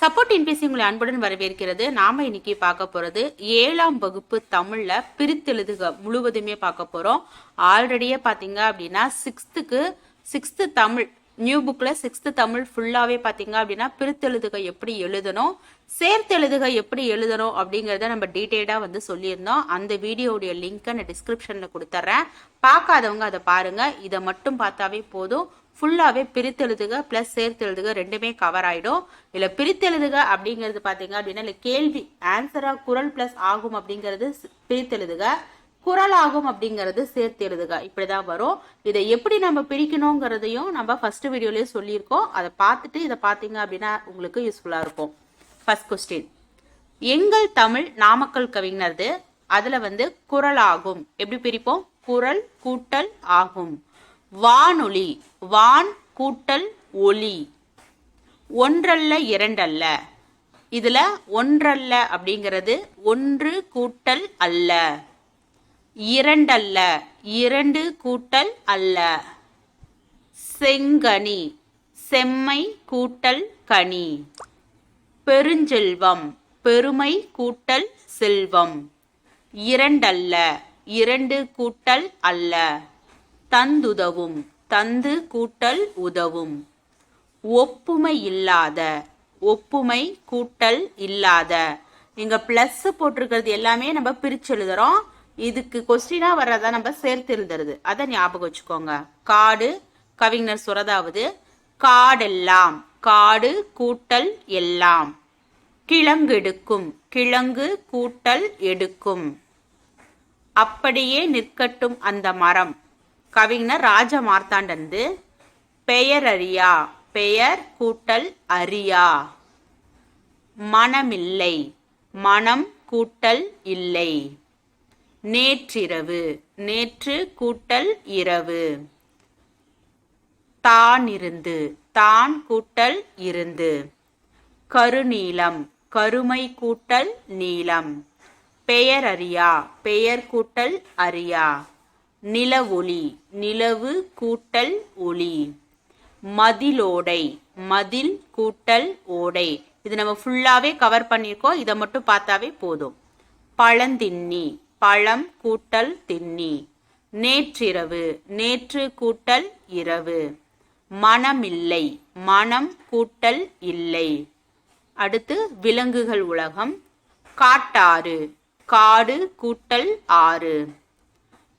Support NBC உங்களை அன்புடன் வரவேற்கிறது. நாம இன்னைக்கு பார்க்க போறது ஏழாம் வகுப்பு தமிழ்ல பிரித்தெழுதுக முழுவதுமே பார்க்க போறோம். ஆல்ரெடியே பாத்தீங்க அப்படின்னா சிக்ஸ்த்துக்கு சிக்ஸ்த்து தமிழ் நியூ புக்கில் சிக்ஸ்த்து தமிழ் ஃபுல்லாகவே பார்த்தீங்க அப்படின்னா பிரித்தெழுதுக எப்படி எழுதணும் சேர்த்தெழுதுக எப்படி எழுதணும் அப்படிங்கிறத நம்ம டீட்டெயிலாக வந்து சொல்லியிருந்தோம். அந்த வீடியோவுடைய லிங்க்கை நான் டிஸ்கிரிப்ஷனில் கொடுத்துட்றேன் பார்க்காதவங்க அதை பாருங்கள் இதை மட்டும் பார்த்தாவே போதும். ஃபுல்லாகவே பிரித்தெழுதுக ப்ளஸ் சேர்த்தெழுதுக ரெண்டுமே கவர் ஆகிடும் இல்லை பிரித்தெழுதுக அப்படிங்கிறது பார்த்தீங்க அப்படின்னா இல்லை கேள்வி ஆன்சராக குரல் ப்ளஸ் ஆகும் அப்படிங்கிறது பிரித்தெழுதுக குரலாகும் அப்படிங்கறது அப்படிங்கிறது சேர்த்து எழுதுக இப்படிதான் வரும். இதை எப்படி நம்ம பிரிக்கணுங்கிறதையும் நம்ம ஃபர்ஸ்ட் வீடியோலயே சொல்லியிருக்கோம். அதை பார்த்துட்டு இதை பார்த்தீங்க அப்படின்னா உங்களுக்கு யூஸ்ஃபுல்லாக இருக்கும். ஃபர்ஸ்ட் கொஸ்டின் எங்கள் தமிழ் நாமக்கல் கவிஞரது அதுல வந்து குரல் ஆகும் எப்படி பிரிப்போம்? குரல் கூட்டல் ஆகும். வானொலி வான் கூட்டல் ஒலி. ஒன்றல்ல இரண்டல்ல. இதுல ஒன்றல்ல அப்படிங்கிறது ஒன்று கூட்டல் அல்ல. இரண்டல்ல. இரண்டு கூட்டல் அல்ல. செங்கனி. செம்மை கூட்டல் கனி. பெருஞ்செல்வம். பெருமை கூட்டல் செல்வம். இரண்டல்ல. இரண்டு கூட்டல் அல்ல. தந்துதவும். தந்து கூட்டல் உதவும். ஒப்புமை இல்லாத. ஒப்புமை கூட்டல் இல்லாத. இங்க பிளஸ் போட்டிருக்கிறது எல்லாமே நம்ம பிரிச்சு எழுதுறோம். இதுக்கு கொஸ்டினா வர்றதா நம்ம சேர்த்து எழுதுறது அதை ஞாபகம் வச்சுக்கோங்க. காடு கவிஞர் சுரதாவது காடெல்லாம் காடு கூட்டல் எல்லாம். கிழங்கு எடுக்கும் கிழங்கு கூட்டல் எடுக்கும். அப்படியே நிற்கட்டும் அந்த மரம். கவிஞர் ராஜ மார்த்தாண்டந்து பெயரறியா பெயர் கூட்டல் அறியா மனமில்லை மனம் கூட்டல் இல்லை. நேற்றிரவு நேற்று கூட்டல் இரவு. தான் இருந்து தான் கூட்டல் இருந்து. கருநீளம் கருமை கூட்டல் நீளம். பெயரறியா பெயர் கூட்டல் அறியா. நிலவொளி நிலவு கூட்டல் ஒளி. மதிலோடை மதில் கூட்டல் ஓடை. இது நம்ம ஃபுல்லாவே கவர் பண்ணியிருக்கோம். இதை மட்டும் பார்த்தாவே போதும். பழந்தின்னி பழம் கூட்டல் தின்னி. நேற்றிரவு நேற்று கூட்டல் இரவு. மனமில்லை மனம் கூட்டல் இல்லை. அடுத்து விலங்குகள் உலகம். காட்டாறு காடு கூட்டல் ஆறு.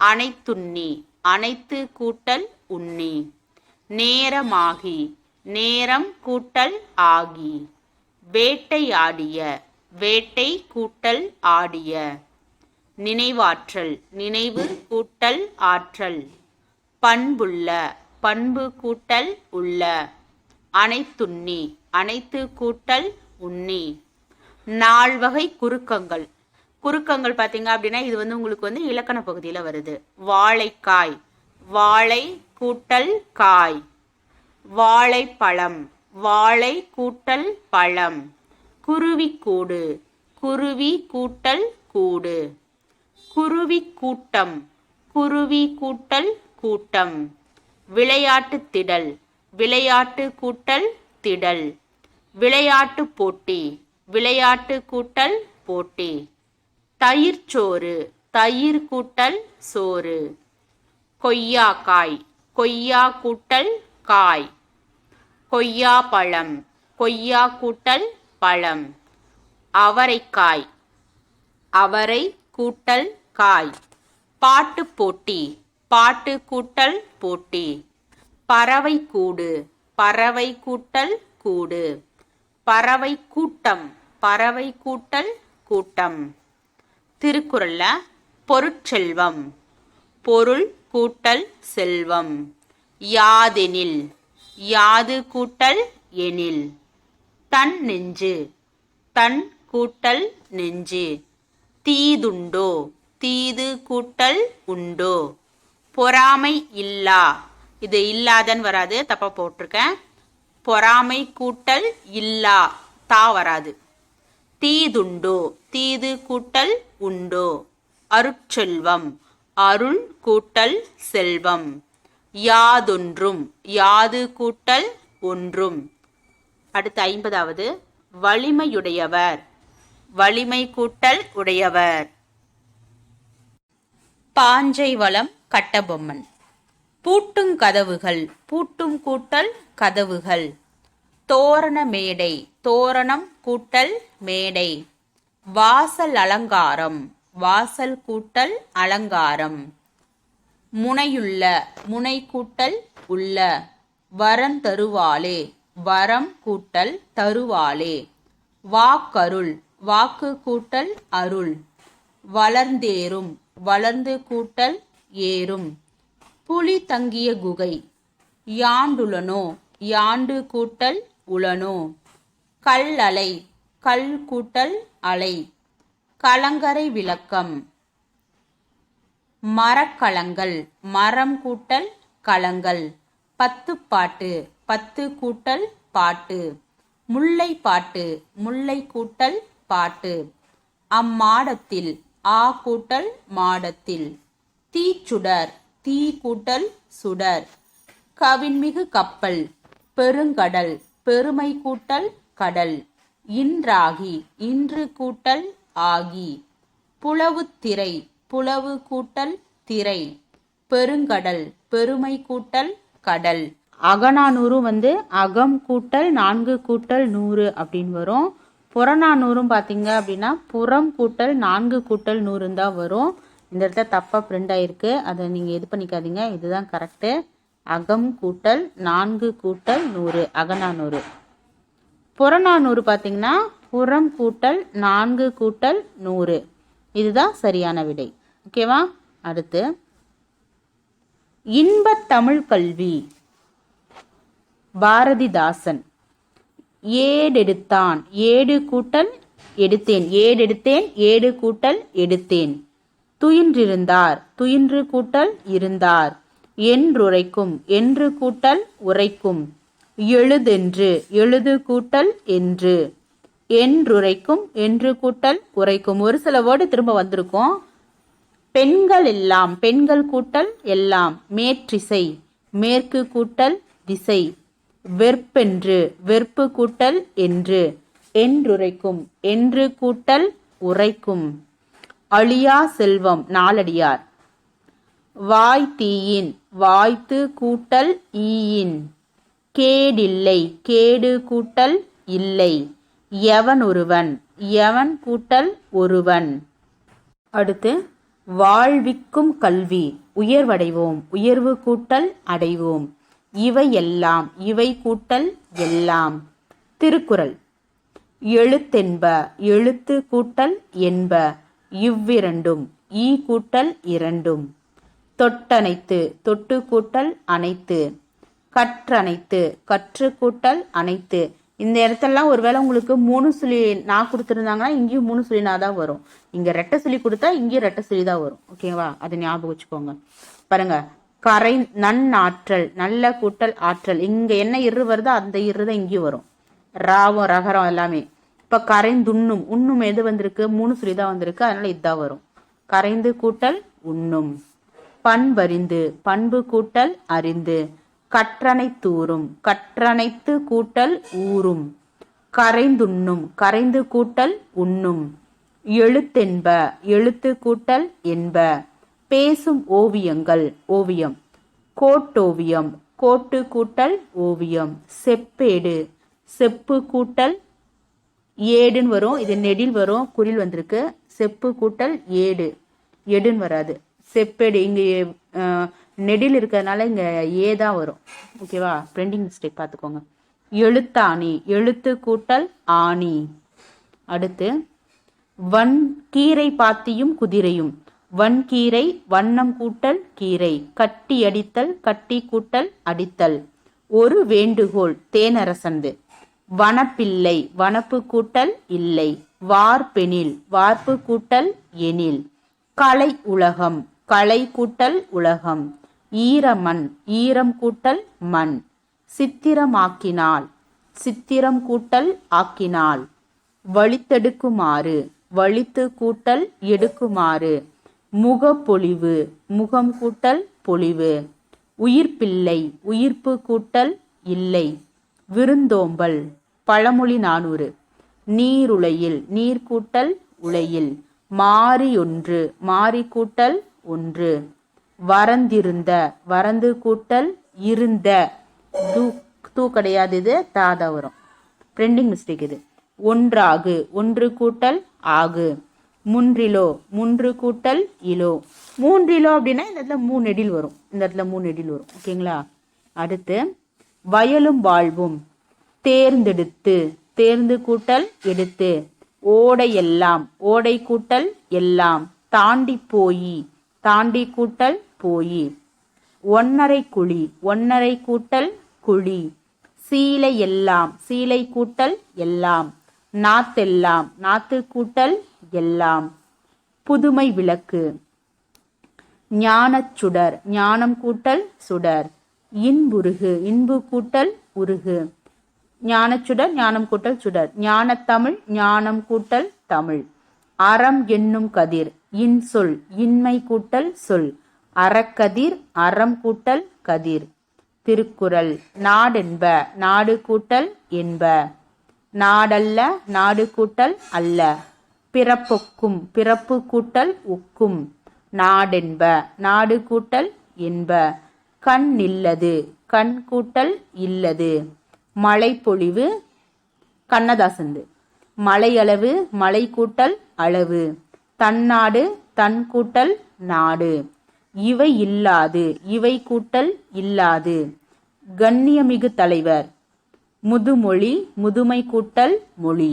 அனைத்துண்ணி அனைத்து கூட்டல் உண்ணி. நேரமாகி நேரம் கூட்டல் ஆகி. வேட்டையாடிய வேட்டை கூட்டல் ஆடிய. நினைவாற்றல் நினைவு கூட்டல் ஆற்றல். பண்புள்ள பண்பு கூட்டல் உள்ள. அனைத்துண்ணி அனைத்து கூட்டல் உண்ணி. நால்வகை குறுக்கங்கள். குறுக்கங்கள் பார்த்தீங்க அப்படின்னா இது வந்து உங்களுக்கு வந்து இலக்கண பகுதியில் வருது. வாழைக்காய் வாழை கூட்டல் காய். வாழைப்பழம் வாழை கூட்டல் பழம். குருவிக்கூடு குருவி கூட்டல் கூடு. குருவி கூட்டம். குருவி கூட்டல் கூட்டம். விளையாட்டு திடல். விளையாட்டு கூட்டல் திடல். விளையாட்டு போட்டி. விளையாட்டு கூட்டல் போட்டி. தயிர் சோறு. தயிர் கூட்டல் சோறு. கொய்யாக்காய் கொய்யா கூட்டல் காய். கொய்யா பழம். கொய்யா கூட்டல் பழம். அவரைக்காய். அவரை கூட்டல் காய். பாட்டு போட்டி பாட்டு கூட்டல் போட்டி. பறவை கூடு பறவை கூட்டல் கூடு. பறவை கூட்டம் பறவை கூட்டல் கூட்டம். திருக்குறள்ல பொருட்செல்வம் பொருள் கூட்டல் செல்வம். யாதெனில் யாது கூட்டல் எனில். தன் நெஞ்சு தன் கூட்டல் நெஞ்சு. தீதுண்டோ தீது கூட்டல் உண்டோ? பொறாமை இல்லா. இது இல்லாதன்னு வராது தப்பாக போட்டிருக்கேன். பொறாமை கூட்டல் இல்லா. தா வராது. தீதுண்டோ? தீது கூட்டல் உண்டோ? அருட்செல்வம். அருள் கூட்டல் செல்வம். யாதொன்றும். யாது கூட்டல் ஒன்றும். அடுத்து ஐம்பதாவது. வலிமையுடையவர். வலிமை கூட்டல் உடையவர். பாஞ்சை வளம் கட்டபொம்மன். பூட்டும் கதவுகள் பூட்டும் கூட்டல் கதவுகள். தோரண மேடை தோரணம் கூட்டல் மேடை. வாசல் அலங்காரம் வாசல் கூட்டல் அலங்காரம். முனையுள்ள முனை கூட்டல் உள்ள. வரம் தருவாளே வரம் கூட்டல் தருவாளே. வாக்கருள் வாக்கு கூட்டல் அருள். வளர்ந்தேறும் வளர்ந்து கூட்டல் ஏறும். புலி தங்கிய குகை. யாண்டுளனோ யாண்டு கூட்டல் உளனோ. கல் அலை கல் கூட்டல் அலை. கலங்கரை விளக்கம். மரக்கலங்கள் மரம் கூட்டல் கலங்கள். பத்து பாட்டு பத்து கூட்டல் பாட்டு. முல்லை பாட்டு முல்லை கூட்டல் பாட்டு. அம்மாடத்தில் ஆ கூட்டல் மாடத்தில். தீச்சுடர் தீ கூட்டல் சுடர். கவின்மிகு கப்பல் பெருங்கடல் பெருமை கூட்டல் கடல். இன்றாகி இன்று கூட்டல் ஆகி. புலவு திரை புலவு கூட்டல் திரை. பெருங்கடல் பெருமை கூட்டல் கடல். அகநானூறு வந்து அகம் கூட்டல் நான்கு கூட்டல் நூறு அப்படின்னு வரும். புறநானூறும் பார்த்தீங்க அப்படின்னா புறம் கூட்டல் நான்கு கூட்டல் நூறுன்னு தான் வரும். இந்த இடத்துல தப்பாக பிரிண்ட் ஆகிருக்கு அதை நீங்கள் இது பண்ணிக்காதீங்க. இதுதான் கரெக்டு அகம் கூட்டல் நான்கு கூட்டல் நூறு அகநானூறு. புறநானூறு பார்த்தீங்கன்னா புறம் கூட்டல் நான்கு கூட்டல் நூறு. இதுதான் சரியான விடை. ஓகேவா அடுத்து. இன்பத் தமிழ் கல்வி பாரதிதாசன். ஏடெடுத்தான். ஏடு கூட்டல் எடுத்தேன். ஏடெடுத்தேன். ஏடு கூட்டல் எடுத்தேன். துயின்றிருந்தார். துயின்று கூட்டல் இருந்தார். என்றுரைக்கும். என்று கூட்டல் உரைக்கும். எழுதென்று. எழுது கூட்டல் என்று. என்றுரைக்கும். என்று கூட்டல் உரைக்கும். ஒரு சில வேர்டு திரும்ப வந்திருக்கும். பெண்கள் எல்லாம். பெண்கள் கூட்டல் எல்லாம். மேற்றிசை. மேற்கு கூட்டல் திசை. வெற்பென்று வெற்பு கூட்டல் என்று. என்றுரைக்கும் என்று கூட்டல் உரைக்கும். அழியா செல்வம் நாலடியார். வாய் தீயின் வாய்த்து கூட்டல் ஈயின். கேடில்லை கேடு கூட்டல் இல்லை. எவன் ஒருவன் எவன் கூட்டல் ஒருவன். அடுத்து வாழ்விக்கும் கல்வி உயர்வடைவோம் உயர்வு கூட்டல் அடைவோம். இவை எல்லாம் இவை கூட்டல் எல்லாம். திருக்குறள். எழுத்தென்ப எழுத்து கூட்டல் என்ப. இவ்விரண்டும் ஈ கூட்டல் இரண்டும். தொட்டனைத்து தொட்டு கூட்டல் அனைத்து கற்றனைத்து கற்று கூட்டல் அனைத்து இந்த இடத்தெல்லாம் ஒருவேளை உங்களுக்கு மூணு சுழி நான் கொடுத்துருந்தாங்கன்னா இங்கேயும் மூணு சுழினா தான் வரும். இங்கே ரெட்டை சுழி கொடுத்தா இங்கேயும் ரெட்டை சுழி தான் வரும். ஓகேவா அதை ஞாபகம் வச்சுக்கோங்க. பாருங்கள் கரை நன்னாற்றல் நல்ல கூட்டல் ஆற்றல். இங்க என்ன இரு வருதோ அந்த இரு தான் இங்கேயும் வரும். ராவம் ரகரம் எல்லாமே. இப்ப கரைந்துண்ணும் உண்ணும். எது வந்திருக்கு? மூணு சுழி தான் வந்திருக்கு. அதனால இதுதான் வரும். கரைந்து கூட்டல் உண்ணும். பண்பறிந்து பண்பு கூட்டல் அறிந்து. கற்றனை தூரும். கற்றனைத்து கூட்டல் ஊறும் கரைந்துண்ணும் கரைந்து கூட்டல் உண்ணும். எழுத்தென்ப எழுத்து கூட்டல் என்ப. பேசும் ஓவியங்கள் ஓவியம். கோட்டோவியம் கோட்டு கூட்டல் ஓவியம். செப்பேடு செப்பு கூட்டல் ஏடுன்னு வரும். இது நெடில் வரும் குறில் வந்திருக்கு. செப்பு கூட்டல் ஏடு எடுன்னு வராது. செப்பேடு இங்கே நெடில் இருக்கிறதுனால இங்கே ஏ தான் வரும். ஓகேவா பிரிண்டிங் மிஸ்டேக் பார்த்துக்கோங்க. எழுத்தாணி எழுத்து கூட்டல் ஆணி. அடுத்து வன் கீரை பாத்தியும் குதிரையும். வன்கீரை வண்ணம் கூட்டல் கீரை. கட்டி அடித்தல் கட்டி கூட்டல் அடித்தல். ஒரு வேண்டுகோள் தேனரசந்து. வனப்பில்லை வனப்பு கூட்டல் இல்லை. வார்பெனில் வார்ப்பு கூட்டல் எனில். கலை உலகம் கலை கூட்டல் உலகம். ஈரமண் ஈரம் கூட்டல் மண். சித்திரமாக்கினால் சித்திரம் கூட்டல் ஆக்கினாள் வழித்தெடுக்குமாறு வழித்து கூட்டல் எடுக்குமாறு. முகப்பொழிவு முகம் கூட்டல் பொழிவு. உயிர்ப்பில்லை உயிர்ப்பு கூட்டல் இல்லை. விருந்தோம்பல் பழமொழி நானூறு. நீருலையில் நீர் கூட்டல் உலையில் மாறி ஒன்று மாறி கூட்டல் ஒன்று. வரந்திருந்த வரந்து கூட்டல் இருந்த. தூ தூ கிடையாது இது தாதா வரும். பிரிண்டிங் மிஸ்டேக் இது. ஒன்றாகு ஒன்று கூட்டல் ஆகு. முன்றிலோ முன்று கூட்டல் இலோ. மூன்றிலோ அப்படின்னா இந்த இடத்துல மூணு எடில் வரும். இந்த இடத்துல மூணு எடில் வரும். ஓகேங்களா? அடுத்து வயலும் வாழ்வும். தேர்ந்தெடுத்து தேர்ந்து கூட்டல் எடுத்து. ஓடை எல்லாம் ஓடை கூட்டல் எல்லாம். தாண்டி போயி தாண்டி கூட்டல் போயி. ஒன்னரை குழி ஒன்னரை கூட்டல் குழி. சீலை எல்லாம் சீலை கூட்டல் எல்லாம். நாத்தெல்லாம் நாத்து கூட்டல் எல்லாம். புதுமை விளக்கு. ஞானச் சுடர் ஞானம் கூட்டல் சுடர். இன்புருகு இன்பு கூட்டல் உருகு. ஞானச்சுடர் ஞானம் கூட்டல் சுடர். ஞானத்தமிழ் ஞானம் கூட்டல் தமிழ். அறம் என்னும் கதிர் இன்சொல் இன்மை கூட்டல் சொல். அறக்கதிர் அறம் கூட்டல் கதிர். திருக்குறள் நாடென்ப நாடு கூட்டல் என்ப. நாடல்ல நாடு கூட்டல் அல்ல. பிறப்புக்கும் பிறப்பு கூட்டல் உக்கும். நாடென்ப நாடு கூட்டல் என்ப. கண் இல்லது கண் கூட்டல் இல்லது. மழை பொழிவு கண்ணதாசந்து. மலையளவு மலை கூட்டல் அளவு. தன்னாடு தன் கூட்டல் நாடு. இவை இல்லாது இவை கூட்டல் இல்லாது. கண்ணியமிகு தலைவர் முதுமொழி முதுமை கூட்டல் மொழி.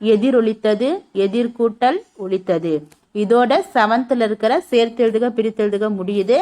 எதிரொலித்தது எதிர்கூட்டல் ஒழித்தது இதோட செவன்த்ல இருக்கிற சேர்த்தெழுதுக பிரித்தெழுதுக முடியுது.